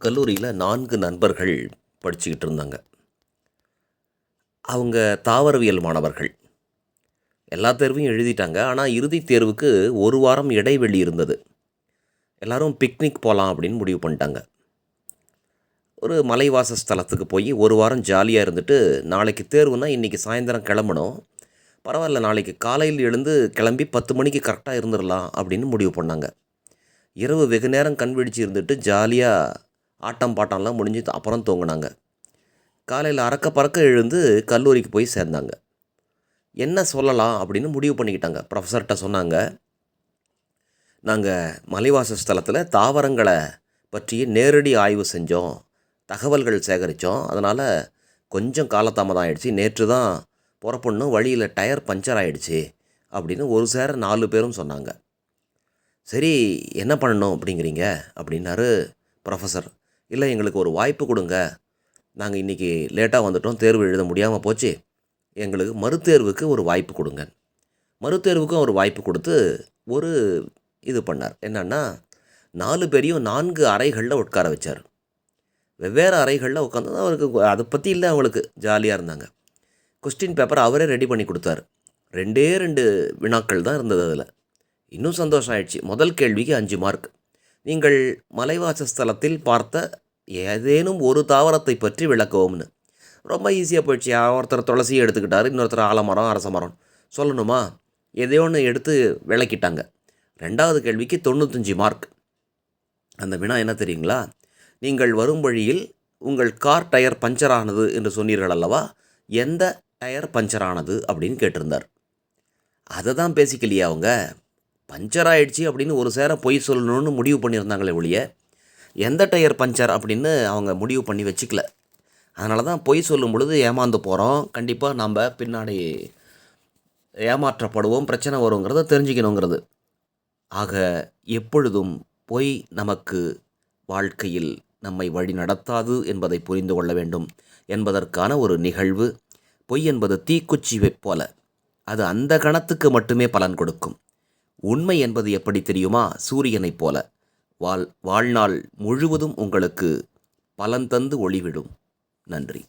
கல்லூரியில் நான்கு நண்பர்கள் படிச்சுக்கிட்டு இருந்தாங்க. அவங்க தாவரவியல் மாணவர்கள். எல்லா தேர்வையும் எழுதிட்டாங்க. ஆனால் இறுதித் தேர்வுக்கு ஒரு வாரம் இடைவெளி இருந்தது. எல்லாரும் பிக்னிக் போகலாம் அப்படின்னு முடிவு பண்ணிட்டாங்க. ஒரு மலைவாச ஸ்தலத்துக்கு போய் ஒரு வாரம் ஜாலியாக இருந்துட்டு நாளைக்கு தேர்வுனா இன்றைக்கி சாயந்தரம் கிளம்பணும். பரவாயில்ல நாளைக்கு காலையில் எழுந்து கிளம்பி பத்து மணிக்கு கரெக்டாக இருந்துடலாம் அப்படின்னு முடிவு பண்ணாங்க. இரவு வெகு நேரம் கண் விழிச்சு இருந்துட்டு ஜாலியாக ஆட்டம் பாட்டம்லாம் முடிஞ்சு அப்புறம் தூங்கினாங்க. காலையில் அறக்க பறக்க எழுந்து கல்லூரிக்கு போய் சேர்ந்தாங்க. என்ன சொல்லலாம் அப்படின்னு முடிவு பண்ணிக்கிட்டாங்க. ப்ரொஃபஸர்கிட்ட சொன்னாங்க நாங்கள் மலைவாச ஸ்தலத்தில் தாவரங்களை பற்றி நேரடி ஆய்வு செஞ்சோம். தகவல்கள் சேகரித்தோம் அதனால் கொஞ்சம் காலதாமதம் ஆகிடுச்சு நேற்று தான் புறப்படணும். வழியில் டயர் பஞ்சர் ஆகிடுச்சு அப்படின்னு ஒரு சேர நாலு பேரும் சொன்னாங்க. சரி என்ன பண்ணணும் அப்படிங்கிறீங்க? அப்படின்னாரு ப்ரொஃபஸர். இல்லை எங்களுக்கு ஒரு வாய்ப்பு கொடுங்க. நாங்கள் இன்றைக்கி லேட்டாக வந்துட்டோம் தேர்வு எழுத முடியாமல் போச்சு. எங்களுக்கு மறுதேர்வுக்கு ஒரு வாய்ப்பு கொடுங்க. மறுதேர்வுக்கும் ஒரு வாய்ப்பு கொடுத்து ஒரு இது பண்ணார். என்னென்னா நாலு பேரையும் நான்கு அறைகளில் உட்கார வச்சார். வெவ்வேறு அறைகளில் உட்காந்து அவருக்கு அதை பற்றி இல்லை அவங்களுக்கு ஜாலியாக இருந்தாங்க. கொஸ்டின் பேப்பர் அவரே ரெடி பண்ணி கொடுத்தாரு. ரெண்டே ரெண்டு வினாக்கள் தான் இருந்தது அதில். இன்னும் சந்தோஷம் ஆயிடுச்சு. முதல் கேள்விக்கு அஞ்சு மார்க் நீங்கள் மலைவாசஸ்தலத்தில் பார்த்த ஏதேனும் ஒரு தாவரத்தை பற்றி விளக்கவும்னு. ரொம்ப ஈஸியாக போயிடுச்சு. ஒருத்தர் துளசியை எடுத்துக்கிட்டார். இன்னொருத்தர் ஆலமரம் அரச மரம். சொல்லணுமா? எதையோ ஒன்று எடுத்து விளக்கிட்டாங்க. ரெண்டாவது கேள்விக்கு தொண்ணூத்தஞ்சு மார்க் அந்த வினா என்ன தெரியுங்களா? நீங்கள் வரும் வழியில் உங்கள் கார் டயர் பஞ்சர் ஆனது என்று சொன்னீர்கள் அல்லவா? எந்த டயர் பஞ்சர் ஆனது அப்படின்னு கேட்டிருந்தார். அதை தான் பேசிக்கலையே அவங்க. பஞ்சர் ஆகிடுச்சி அப்படின்னு ஒரு சேர பொய் சொல்லணும்னு முடிவு பண்ணியிருந்தாங்களே ஒழிய எந்த டயர் பஞ்சர் அப்படின்னு அவங்க முடிவு பண்ணி வச்சுக்கல. அதனால தான் பொய் சொல்லும் பொழுது ஏமாந்து போகிறோம் கண்டிப்பாக நம்ம பின்னாடி ஏமாற்றப்படுவோம். பிரச்சனை வருங்கிறத தெரிஞ்சுக்கணுங்கிறது. ஆக எப்பொழுதும் பொய் நமக்கு வாழ்க்கையில் நம்மை வழி நடத்தாது என்பதை புரிந்து கொள்ள வேண்டும் என்பதற்கான ஒரு நிகழ்வு. பொய் என்பது தீக்குச்சி போல அது அந்த கணத்துக்கு மட்டுமே பலன் கொடுக்கும். உண்மை என்பது எப்படி தெரியுமா? சூரியனைப் போல. வாழ் வாழ்நாள் முழுவதும் உங்களுக்கு பலன் தந்து ஒளிவிடும். நன்றி.